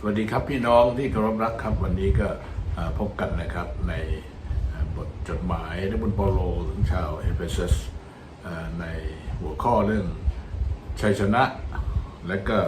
สวัสดีครับพี่น้องที่เคารพรักครับวันนี้ก็พบกันนะครับในบทจดหมายในบนเปาโลถึงชาวเอเฟซัสในหัวข้อเรื่องชัยชนะและก็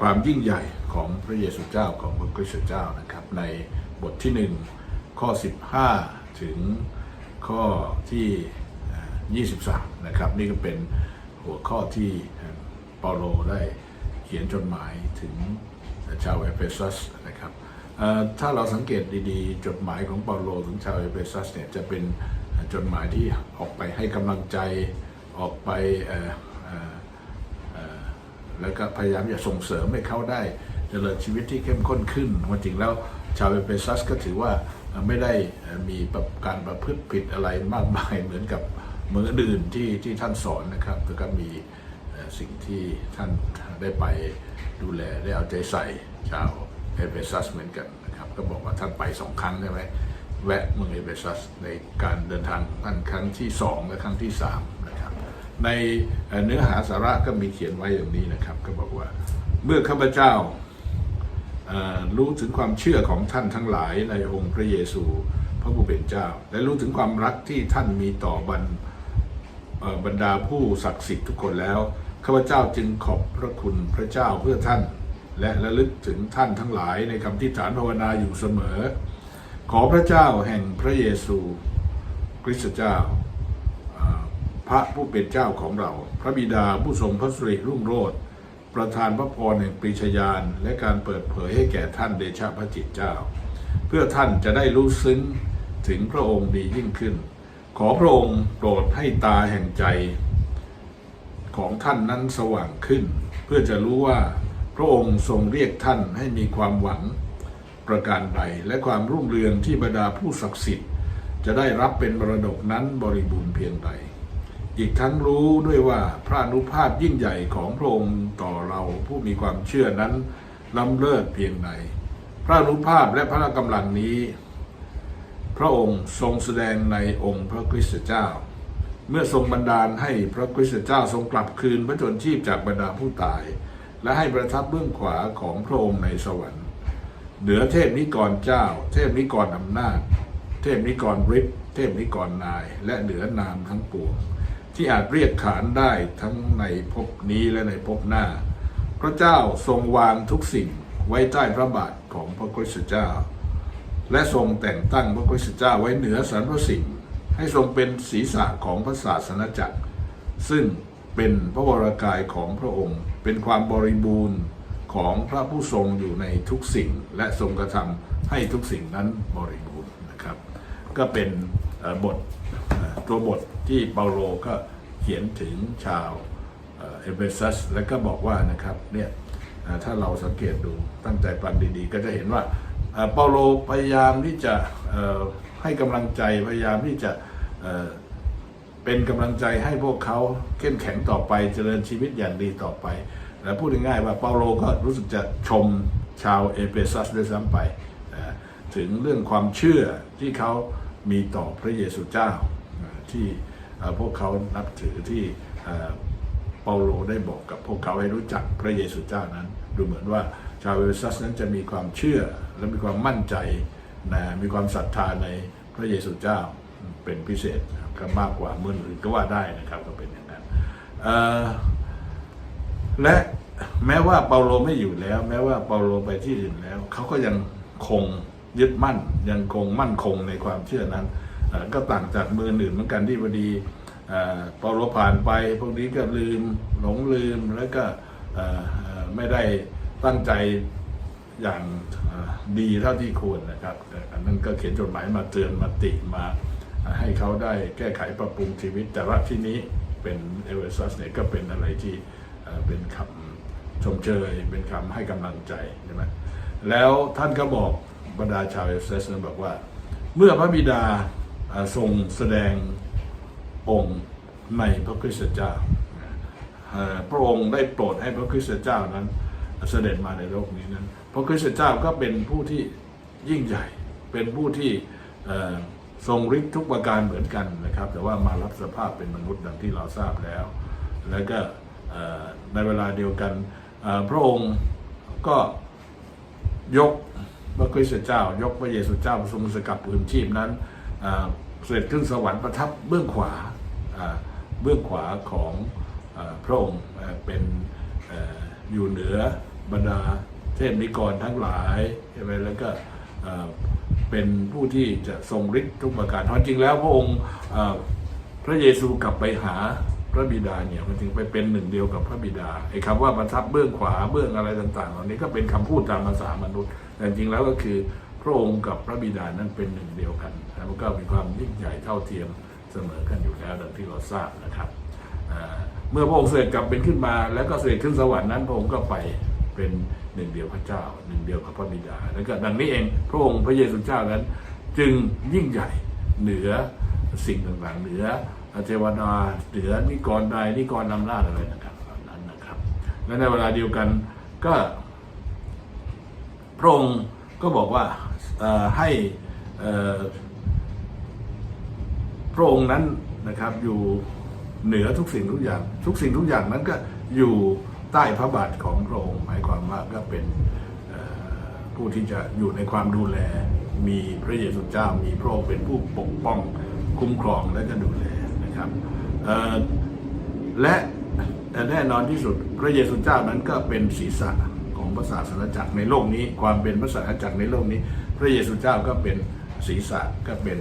ความยิ่งใหญ่ของพระเยซูเจ้าของพระคริสต์เจ้านะครับในบทที่หนึ่งข้อ 15 ถึงข้อที่อ่า23 นะครับ นี่ก็เป็นหัวข้อที่เปาโลได้เขียนจดหมายถึง ชาวเอเฟซัสนะครับถ้าเราสังเกตดีๆ จดหมายของเปาโลถึงชาวเอเฟซัสเนี่ยจะเป็นจดหมายที่ออกไปให้กำลังใจออกไปแล้วก็พยายามจะส่งเสริมให้เขาได้เจริญชีวิตที่เข้มข้นขึ้นควาจริงแล้วชาวเอเฟซัสก็ถือว่าไม่ได้มีรการประพฤติผิดอะไรมากมายเหมือนกับเมืองอื่นที่ที่ท่านสอนนะครับแล้วก็มีสิ่งที่ท่านได้ไป ดูแลได้เอาใจใส่ชาวเอเฟซัสเหมือนกันนะครับ ก็บอกว่าท่านไปสองครั้งใช่ไหมแวะเมืองเอเฟซัสในการเดินทางท่านครั้งที่สองและครั้งที่สามนะครับ ในเนื้อหาสาระก็มีเขียนไว้อย่างนี้นะครับ ก็บอกว่าเมื่อข้าพเจ้ารู้ถึงความเชื่อของท่านทั้งหลายในองค์พระเยซูพระผู้เป็นเจ้า และรู้ถึงความรักที่ท่านมีต่อบรรเอ่อบรรดาผู้ศักดิ์สิทธิ์ทุกคนแล้ว ข้าพเจ้าจึงขอบพระคุณพระเจ้าเพื่อท่าน และระลึกถึงท่านทั้งหลายในคำที่ฐานภาวนาอยู่เสมอ ขอพระเจ้าแห่งพระเยซูคริสต์เจ้า พระผู้เป็นเจ้าของเรา พระบิดาผู้ทรงพระสิริรุ่งโรจน์ประทานพระพรแห่งปรีชญาณและการเปิดเผยให้แก่ท่านเดชะพระจิตเจ้า เพื่อท่านจะได้รู้ซึ้งถึงพระองค์ดียิ่งขึ้น ขอพระองค์โปรดให้ตาแห่งใจ ของท่านนั้นสว่างขึ้น เพื่อจะรู้ว่าพระองค์ทรงเรียกท่านให้มีความหวังประการใดและความรุ่งเรืองที่บรรดาผู้ศักดิ์สิทธิ์ จะได้รับเป็นมรดกนั้นบริบูรณ์เพียงใด อีกทั้งรู้ด้วยว่าพระอนุภาพยิ่งใหญ่ของพระองค์ต่อเราผู้มีความเชื่อนั้นล้ำเลิศเพียงใด พระอนุภาพและพระกำลังนี้ พระองค์ทรงแสดงในองค์พระคริสตเจ้า เมื่อทรงบันดาลให้พระคริสตเจ้าทรงกลับคืนพระชนชีพจากบรรดาผู้ตาย และให้ประทับเบื้องขวาของพระองค์ในสวรรค์ เหนือเทพนิกรเจ้า เทพนิกรอำนาจ เทพนิกรฤทธิ์เทพนิกรนาย และเหนือนามทั้งปวง ที่อาจเรียกขานได้ทั้งในภพนี้และในภพหน้า พระเจ้าทรงวางทุกสิ่งไว้ใต้พระบาทของพระคริสตเจ้า และทรงแต่งตั้งพระคริสตเจ้าไว้เหนือสรรพสิ่ง ให้ทรงเป็นศีรษะของพระศาสนจักร ซึ่งเป็นพระวรากายของพระองค์ เป็นความบริบูรณ์ของพระผู้ทรงอยู่ในทุกสิ่ง และทรงกระทำให้ทุกสิ่งนั้นบริบูรณ์นะครับ ก็เป็นบทตัวบทที่เปาโลก็เขียนถึงชาวเอเอเฟซัสและก็บอกว่านะครับเนี่ยถ้าเราสังเกตดูตั้งใจฟังดีๆ ก็จะเห็นว่าเปาโลพยายามที่จะ ให้กำลังใจพยายามที่จะเเป็นกำลังใจให้พวกเขาเข้มแข็งต่อไปเจริญชีวิตอย่างดีต่อไป และพูดง่ายๆว่าเปาโลก็รู้สึกจะชมชาวเอเฟซัสด้วยซ้ำไป ถึงเรื่องความเชื่อที่เขามีต่อพระเยซูเจ้าที่พวกเขานับถือที่เปาโลได้บอกกับพวกเขาให้รู้จักพระเยซูเจ้านั้น ดูเหมือนว่าชาวเอเฟซัสนั้นจะมีความเชื่อและมีความมั่นใจ นะมีความศรัทธาในพระเยซูเจ้าเป็นพิเศษก็มากกว่าเมืออื่นก็ว่าได้นะครับก็เป็นอย่างนั้นและแม้ว่าเปาโลไม่อยู่แล้ว แม้ว่าเปาโลไปที่อื่นแล้ว เขาก็ยังคงยึดมั่น ยังคงมั่นคงในความเชื่อนั้นก็ต่างจากเมืองอื่นเหมือนกันที่พอดีเปาโลผ่านไป พวกนี้ก็ลืมหลงลืมแล้วก็ไม่ได้ตั้งใจ อย่างดีเท่าที่ควรนะครับอันนั้นก็เขียนจดหมายมาเตือนมาติมาให้เขาได้แก้ไขปรับปรุงชีวิต แต่ว่าที่นี้เป็นเอเวอร์ซัสเนี่ยก็เป็นอะไรที่เป็นคำชมเชย เป็นคำให้กำลังใจใช่ไหมแล้วท่านก็บอกบรรดาชาวเอเฟซัสบอกว่า เมื่อพระบิดาเอ่อทรงแสดงองค์ในพระคริสตเจ้าพระองค์ได้โปรดให้พระคริสตเจ้านั้นเสด็จมาในโลกนี้นั้น พระคริสตเจ้าก็เป็นผู้ที่ยิ่งใหญ่ เป็นผู้ที่ทรงฤทธิ์ทุกประการเหมือนกันนะครับ แต่ว่ามารับสภาพเป็นมนุษย์ดังที่เราทราบแล้ว แล้วก็ในเวลาเดียวกันพระองค์ก็ยกพระคริสต์เจ้า ยกพระเยซูเจ้าทรงสกับพื้นชีพนั้นเสด็จขึ้นสวรรค์ประทับเบื้องขวาเบื้องขวาของอพระองค์เป็นออยู่เหนือบรรดา เทพนิกรทั้งหลายใช่ไหมแล้วก็เป็นผู้ที่จะทรงฤทธิ์ทุกประการเพราะจริงแล้วพระองค์พระเยซูกลับไปหาพระบิดาเนี่ยมันจึงไปเป็นหนึ่งเดียวกับพระบิดาไอ้คำว่าประทับเบื้องขวาเบื้องอะไรต่างๆ เหล่านี้ก็เป็นคำพูดตามภาษามนุษย์ แต่จริงแล้วก็คือพระองค์กับพระบิดานั้นเป็นหนึ่งเดียวกันแล้วมันก็มีความยิ่งใหญ่เท่าเทียมเสมอกันอยู่แล้วดังที่เราทราบนะครับเมื่อพระองค์เสด็จกลับเป็นขึ้นมา แล้วก็เสด็จขึ้นสวรรค์นั้นพระองค์ก็ไปเป็น หนึ่งเดียวพระเจ้า หนึ่งเดียวกับพระบิดาแล้วก็ดังนี้เองพระองค์พระเยซูเจ้านั้น จึงยิ่งใหญ่เหนือสิ่งต่างๆ เหนือเทวดาเหนือนิกรใดนิกรนำหน้าอะไรต่างๆเหล่านั้นนะครับ และในเวลาเดียวกันก็พระองค์ก็บอกว่าให้พระองค์นั้นนะครับอยู่เหนือทุกสิ่งทุกอย่าง ทุกสิ่งทุกอย่างนั้นก็อยู่ใต้พระบาทของ มาก็เป็นผู้ที่จะอยู่ในความดูแล มีพระเยซูเจ้ามีพระองค์เป็นผู้ปกป้องคุ้มครองและก็ดูแลนะครับและแน่นอนที่สุดพระเยซูเจ้านั้นก็เป็นศีรษะของพระศาสนาจักรในโลกนี้ ความเป็นพระศาสนาจักรในโลกนี้ พระเยซูเจ้าก็เป็นศีรษะก็เป็น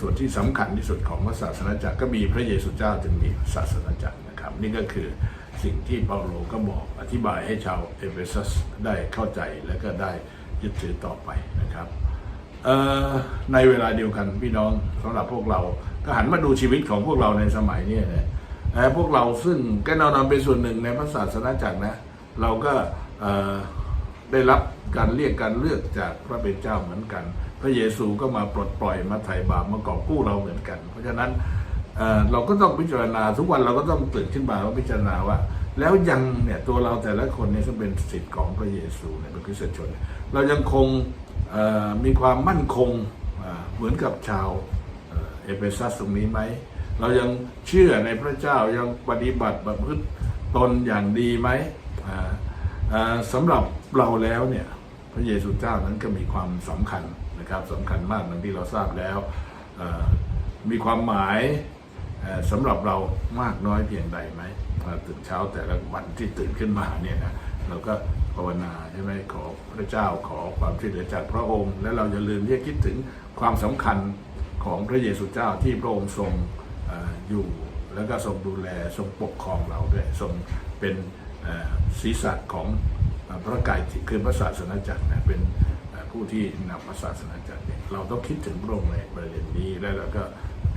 ส่วนที่สำคัญที่สุดของพระศาสนาจักรก็มีพระเยซูเจ้าจึงมีศาสนาจักรนะครับ นี่ก็คือ สิ่งที่เปาโลก็บอกอธิบายให้ชาวเอเฟซัสได้เข้าใจและก็ได้ยึดถือต่อไปนะครับในเวลาเดียวกันพี่น้องสำหรับพวกเราก็หันมาดูชีวิตของพวกเราในสมัยนี้นะพวกเราซึ่งก็นอนเป็นส่วนหนึ่งในพระศาสนาจักรนะ เราก็ได้รับการเรียกการเลือกจากพระเป็นเจ้าเหมือนกัน พระเยซูก็มาปลดปล่อยมาไถ่บาปมากอบกู้เราเหมือนกัน เพราะฉะนั้น เราก็ต้องพิจารณาทุกวันเราก็ต้องตื่นขึ้นมาว่าพิจารณาว่า แล้วยังเนี่ยตัวเราแต่ละคนเนี่ยซึ่งเป็นสิทธิ์ของพระเยซูเนี่ยเป็นคริสตชนเนี่ยเรายังคงมีความมั่นคงเหมือนกับชาวเอเฟซัสตรงนี้ไหมเรายังเชื่อในพระเจ้ายังปฏิบัติประพฤติตนอย่างดีไหมอ่าอ่าสำหรับเราแล้วเนี่ยพระเยซูเจ้านั้นก็มีความสำคัญนะครับสำคัญมากอย่างที่เราทราบแล้วมีความหมาย สำหรับเรามากน้อยเพียงใดไหมอ่าตื่นเช้าแต่ละวันที่ตื่นขึ้นมาเนี่ยนะเราก็ภาวนาใช่ไหมขอพระเจ้าขอความช่วยเหลือจากพระองค์ และเราอย่าลืมที่จะคิดถึงความสำคัญของพระเยซูเจ้าที่พระองค์ทรงออยู่ แล้วก็ทรงดูแลทรงปกครองเราด้วยทรงเป็นศีรษะของอพระกายคือพระศาสนาจักรนะเป็นผู้ที่นำพระศาสนาจักรเนี่ยเราต้องคิดถึงพระองค์ในประเด็นนี้แล้วเราก็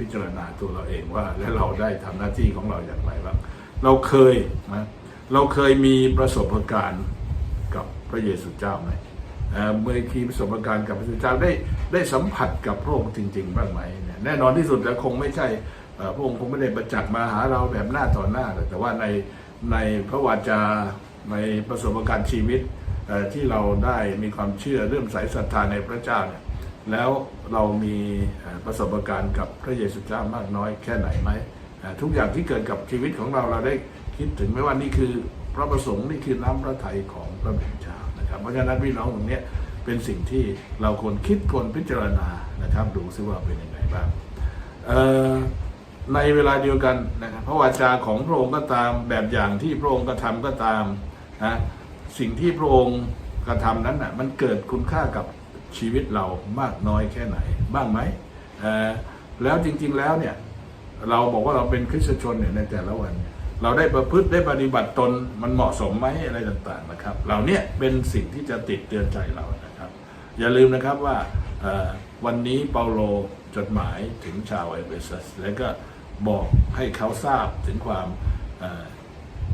พิจารณาตัวเราเองว่า และเราได้ทำหน้าที่ของเราอย่างไรบ้างเราเคยนะเราเคยมีประสบการณ์กับพระเยซูเจ้าไหมเมื่อคีประสบการณ์กับพระเยซูเจ้าได้ได้สัมผัสกับพระองค์จริง ๆ บ้างไหมเนี่ยแน่นอนที่สุดแล้วคงไม่ใช่พระองค์คงไม่ได้ประจักษ์มาหาเราแบบหน้าต่อหน้า แต่ว่าในในพระวาจาในประสบการณ์ชีวิตที่เราได้มีความเชื่อเริ่มใสศรัทธาในพระเจ้าเนี่ย แล้วเรามีประสบการณ์กับพระเยซูเจ้ามากน้อยแค่ไหนไหมทุกอย่างที่เกิดกับชีวิตของเราเราได้คิดถึงไหมว่านี่คือพระประสงค์นี่คือน้ำพระทัยของพระเป็นเจ้านะครับ เพราะฉะนั้นพี่น้องตรงเนี้ยเป็นสิ่งที่เราควรคิดควรพิจารณานะครับ ดูซิว่าเป็นยังไงบ้างในเวลาเดียวกันนะครับพระวาจาของพระองค์ก็ตามแบบอย่างที่พระองค์กระทำก็ตามนะสิ่งที่พระองค์กระทำนั้นนะ่ะมันเกิดคุณค่ากับ ชีวิตเรามากน้อยแค่ไหนบ้างไหมแล้วจริง ๆแล้วเนี่ยเราบอกว่าเราเป็นคริสตชนเนี่ยในแต่ละวัน เราได้ประพฤติได้ปฏิบัติตนมันเหมาะสมไหมอะไรต่างๆนะครับเหล่าเนี้ยเป็นสิ่งที่จะติดเตือนใจเรานะครับ อย่าลืมนะครับว่าวันนี้เปาโลจดหมายถึงชาวเอเฟซัสและก็บอกให้เขาทราบถึงความ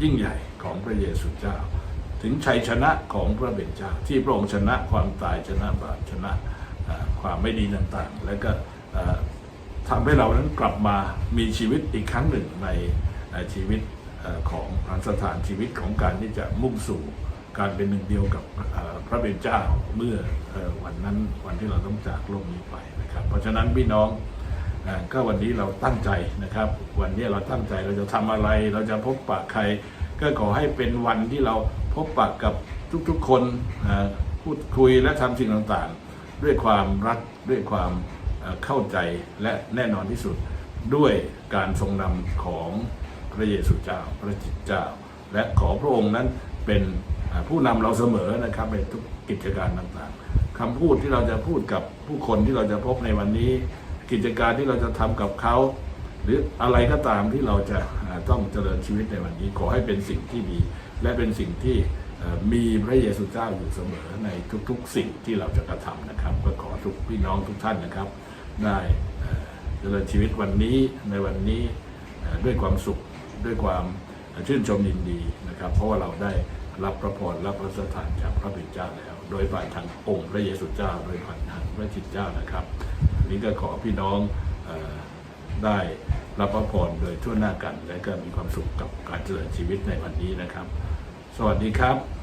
ยิ่งใหญ่ของพระเยซูเจ้า ถึงชัยชนะของพระเบญเจ้าที่พระองค์ชนะความตายชนะบาปชนะความไม่ดีต่างๆ และก็ทำให้เรานั้นกลับมามีชีวิตอีกครั้งหนึ่งในชีวิตของพันสถานชีวิตของการที่จะมุ่งสู่การเป็นหนึ่งเดียวกับพระเป็นเจ้าเมื่อวันนั้นวันที่เราต้องจากโลกนี้ไปนะครับ เพราะฉะนั้นพี่น้องก็วันนี้เราตั้งใจนะครับ วันนี้เราตั้งใจเราจะทำอะไรเราจะพบปะใคร ก็ขอให้เป็นวันที่เรา พบปะกับทุกๆคนพูดคุยและทำสิ่งต่างๆ ด้วยความรักด้วยความเข้าใจและแน่นอนที่สุดด้วยการทรงนำของพระเยซูเจ้าพระจิตเจ้า และขอพระองค์นั้นเป็นผู้นำเราเสมอนะครับในทุกกิจการต่างๆคำพูดที่เราจะพูดกับผู้คนที่เราจะพบในวันนี้ กิจการที่เราจะทำกับเขา หรืออะไรก็ตามที่เราจะต้องเจริญชีวิตในวันนี้ ขอให้เป็นสิ่งที่ดี และเป็นสิ่งที่มีพระเยซูเจ้าอยู่เสมอในทุกๆสิ่งที่เราจะกระทำนะครับ ก็ขอทุกพี่น้องทุกท่านนะครับ ได้เอ่อเจริญชีวิตวันนี้ในวันนี้ด้วยความสุขด้วยความชื่นชมยินดีนะครับ เพราะว่าเราได้รับพระพรรับพระสถานจากพระบิดเจ้าแล้ว โดยผ่านทางองค์พระเยซูเจ้า โดยผ่านทางพระจิตเจ้านะครับนี้ก็ขอพี่น้องอได้รับพระพรโดยทั่วหน้ากัน และก็มีความสุขกับการเจริญชีวิตในวันนี้นะครับ สวัสดีครับ